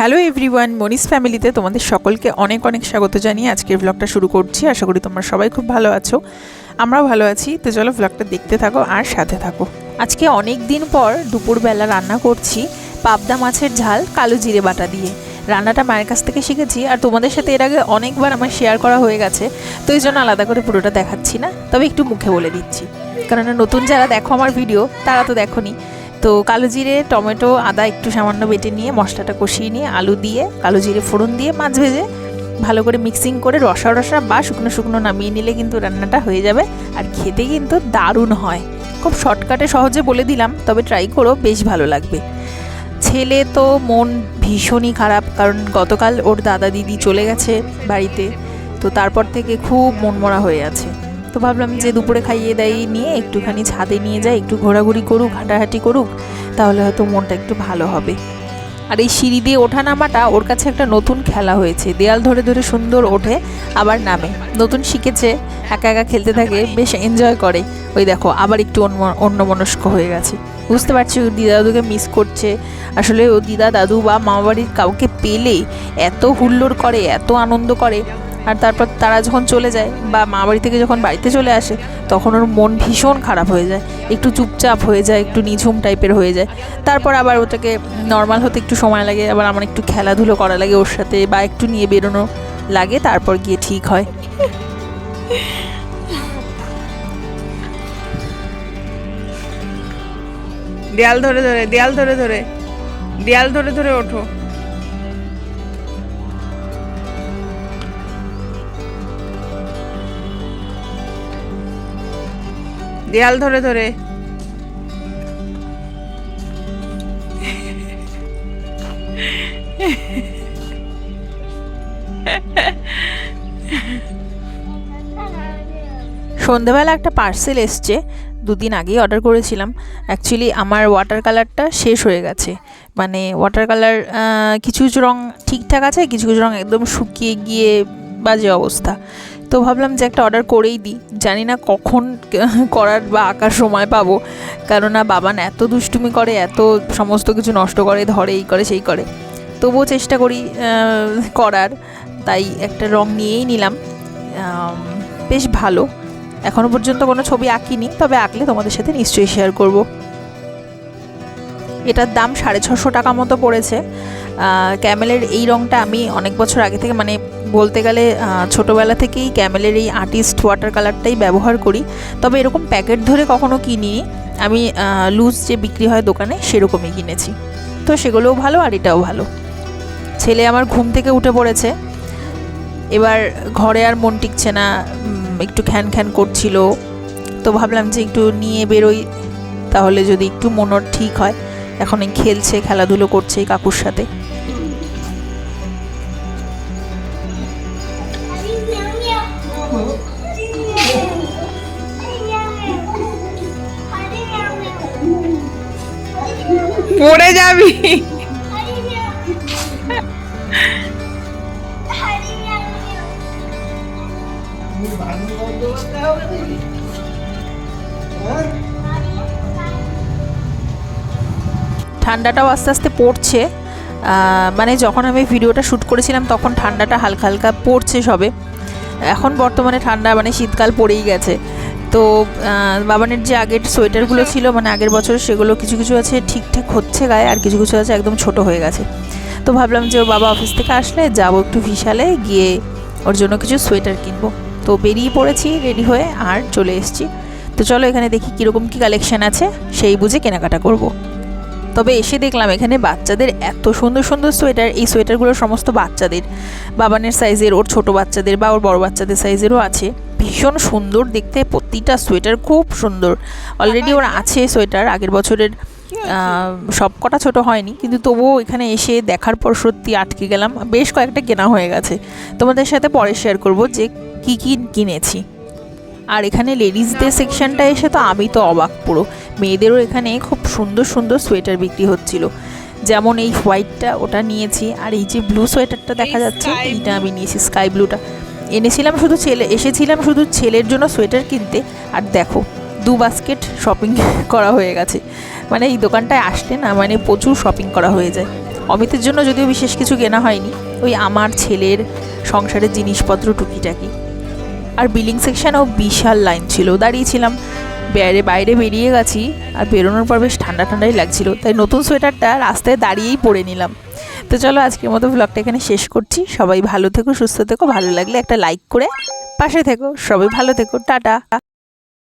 Hello everyone Moni's ফ্যামিলিতে তোমাদের সকলকে অনেক অনেক স্বাগত জানিয়ে আজকের ব্লগটা শুরু করছি। আশা করি তোমরা সবাই খুব ভালো আছো। আমরাও ভালো আছি। তো চলো ব্লগটা দেখতে থাকো আর সাথে থাকো। আজকে অনেক দিন পর দুপুরবেলা রান্না করছি পাবদা মাছের ঝাল, কালো জিরে বাটা দিয়ে। রান্নাটা মায়ের কাছ থেকে শিখেছি আর তোমাদের সাথে এর আগে অনেকবার আমার শেয়ার করা হয়ে গেছে। তো এই জন্য আলাদা করে পুরোটা দেখাচ্ছি না। তবে একটু মুখে বলে দিচ্ছি। কারণ নতুন যারা দেখো আমার ভিডিও তারা তো দেখোনি। তো কালো জিরে, টমেটো, আদা একটু সামান্য বেটে নিয়ে মশলাটা কষিয়ে নিয়ে আলু দিয়ে, কালো জিরে ফোড়ন দিয়ে মাছ ভেজে ভালো করে মিক্সিং করে রসা রসা বা শুকনো শুকনো নামিয়ে নিলে কিন্তু রান্নাটা হয়ে যাবে। আর খেতে কিন্তু দারুণ হয়। খুব শর্টকাটে সহজে বলে দিলাম, তবে ট্রাই করো, বেশ ভালো লাগবে। ছেলে তো মন ভীষণই খারাপ, কারণ গতকাল ওর দাদা দিদি চলে গেছে বাড়িতে, তো তারপর থেকে খুব মনমরা হয়ে আছে। তো ভাবলাম যে দুপুরে খাইয়ে দাইয়ে নিয়ে একটুখানি ছাদে নিয়ে যাই, একটু ঘোরাঘুরি করুক, হাঁটাহাঁটি করুক, তাহলে হয়তো মনটা একটু ভালো হবে। আর এই সিঁড়ি দিয়ে ওঠা নামাটা ওর কাছে একটা নতুন খেলা হয়েছে। দেয়াল ধরে ধরে সুন্দর ওঠে, আবার নামে। নতুন শিখেছে, একা একা খেলতে থাকে, বেশ এনজয় করে। ওই দেখো, আবার একটু অন্য, অন্যমনস্ক হয়ে গেছে। বুঝতে পারছি ও দিদা দাদুকে মিস করছে। আসলে ও দিদা দাদু বা মামা বাড়ির কাউকে পেলে এত হুল্লোড় করে, এত আনন্দ করে আর তারপর তারা যখন চলে যায় বা মা বাড়ি থেকে যখন বাড়িতে চলে আসে, তখন ওর মন ভীষণ খারাপ হয়ে যায়। একটু চুপচাপ হয়ে যায়, একটু নিঝুম টাইপের হয়ে যায়। তারপর আবার ওটাকে নর্মাল হতে একটু সময় লাগে, আবার আমার একটু খেলাধুলো করা লাগে ওর সাথে বা একটু নিয়ে বেরোনো লাগে, তারপর গিয়ে ঠিক হয়। দেয়াল ধরে ধরে, দেয়াল ধরে ধরে, দেয়াল ধরে ধরে ওঠো। দেয়াল ধরে ধরে। সন্ধেবেলা একটা পার্সেল এসছে, দুদিন আগেই অর্ডার করেছিলাম। অ্যাকচুয়ালি আমার ওয়াটার কালারটা শেষ হয়ে গেছে। মানে ওয়াটার কালার কিছু কিছু রঙ ঠিকঠাক আছে, কিছু কিছু রঙ একদম শুকিয়ে গিয়ে বাজে অবস্থা। তো ভাবলাম যে একটা অর্ডার করেই দিই। জানি না কখন করার বা আঁকার সময় পাবো। কেননা বাবান এত দুষ্টুমি করে, এত সমস্ত কিছু নষ্ট করে, ধরে, এই করে, সেই করে। তবুও চেষ্টা করি করার। তাই একটা রং নিয়েই নিলাম। বেশ ভালো। এখনও পর্যন্ত কোনো ছবি আঁকিনি, তবে আঁকলে তোমাদের সাথে নিশ্চয়ই শেয়ার করব। এটার দাম সাড়ে ছশো টাকা মতো পড়েছে। ক্যামেলের এই রঙটা আমি অনেক বছর আগে থেকে মানে বলতে গেলে ছোটোবেলা থেকেই ক্যামেলের এই আর্টিস্ট ওয়াটার কালারটাই ব্যবহার করি। তবে এরকম প্যাকেট ধরে কখনো কিনি আমি লুজ যে বিক্রি হয় দোকানে সেরকমই কিনেছি। তো সেগুলোও ভালো আর এটাও ভালো। ছেলে আমার ঘুম থেকে উঠে পড়েছে। এবার ঘরে আর মন টিকছে না। একটু খ্যান খ্যান করছিল। তো ভাবলাম যে একটু নিয়ে বেরোই। তাহলে যদি একটু মন ওর ঠিক হয়। এখন খেলছে, খেলাধুলো করছে কাকুর সাথে। পড়ে যাবি। ঠান্ডাটাও আস্তে আস্তে পড়ছে। মানে যখন আমি ভিডিওটা শ্যুট করেছিলাম তখন ঠান্ডাটা হালকা হালকা পড়ছে সবে। এখন বর্তমানে ঠান্ডা মানে শীতকাল পড়েই গেছে। তো বাবানের যে আগের সোয়েটারগুলো ছিল মানে আগের বছর সেগুলো কিছু কিছু আছে ঠিকঠাক হচ্ছে গায়ে, আর কিছু কিছু আছে একদম ছোট হয়ে গেছে। তো ভাবলাম যে ওর বাবা অফিস থেকে আসলে যাব একটু বিশালে গিয়ে ওর জন্য কিছু সোয়েটার কিনবো। তো বেরিয়ে পড়েছি রেডি হয়ে আর চলে এসেছি। তো চলো এখানে দেখি কীরকম কী কালেকশান আছে, সেই বুঝে কেনাকাটা করব। তবে এসে দেখলাম এখানে বাচ্চাদের এত সুন্দর সুন্দর সোয়েটার, এই সোয়েটারগুলো সমস্ত বাচ্চাদের। বাবানের সাইজের, ওর ছোট বাচ্চাদের বা ওর বড় বাচ্চাদের সাইজেরও আছে। ভীষণ সুন্দর দেখতে প্রতিটা সোয়েটার খুব সুন্দর। অলরেডি ওর আছে সোয়েটার আগের বছরের সব কটা ছোট হয়নি কিন্তু তবুও এখানে এসে দেখার পর সত্যি আটকে গেলাম। বেশ কয়েকটা কেনা হয়ে গেছে। তোমাদের সাথে পরে শেয়ার করব যে কি কি কিনেছি। আর এখানে লেডিসদের সেকশনটা এসে তো আমি তো অবাক পুরো। মেয়েদেরও এখানে খুব সুন্দর সুন্দর সোয়েটার বিক্রি হচ্ছিল। যেমন এই হোয়াইটটা ওটা নিয়েছি আর এই যে ব্লু সোয়েটারটা দেখা যাচ্ছে এইটা আমি নিয়েছি স্কাই ব্লুটা এনেছিলাম শুধু ছেলে, এসেছিলাম শুধু ছেলের জন্য সোয়েটার কিনতে। আর দেখো, দু বাস্কেট শপিং করা হয়ে গেছে। মানে এই দোকানটায় আসলে না মানে প্রচুর শপিং করা হয়ে যায়। অমিতের জন্য যদিও বিশেষ কিছু কেনা হয়নি, ওই আমার ছেলের সংসারের জিনিসপত্র টুকিটাকি। আর বিলিং সেকশনেও বিশাল লাইন ছিল, দাঁড়িয়েছিলাম। বাইরে বাইরে বেরিয়ে গেছি, আর বেরোনোর পর বেশ ঠান্ডা ঠান্ডাই লাগছিল। তাই নতুন সোয়েটারটা রাস্তায় দাঁড়িয়েই পরে নিলাম। তো চলো আজকের মতো ব্লগটা এখানে শেষ করছি। সবাই ভালো থেকো, সুস্থ থেকো, ভালো লাগলে একটা লাইক করে পাশে থেকো। সবাই ভালো থেকো, টাটা।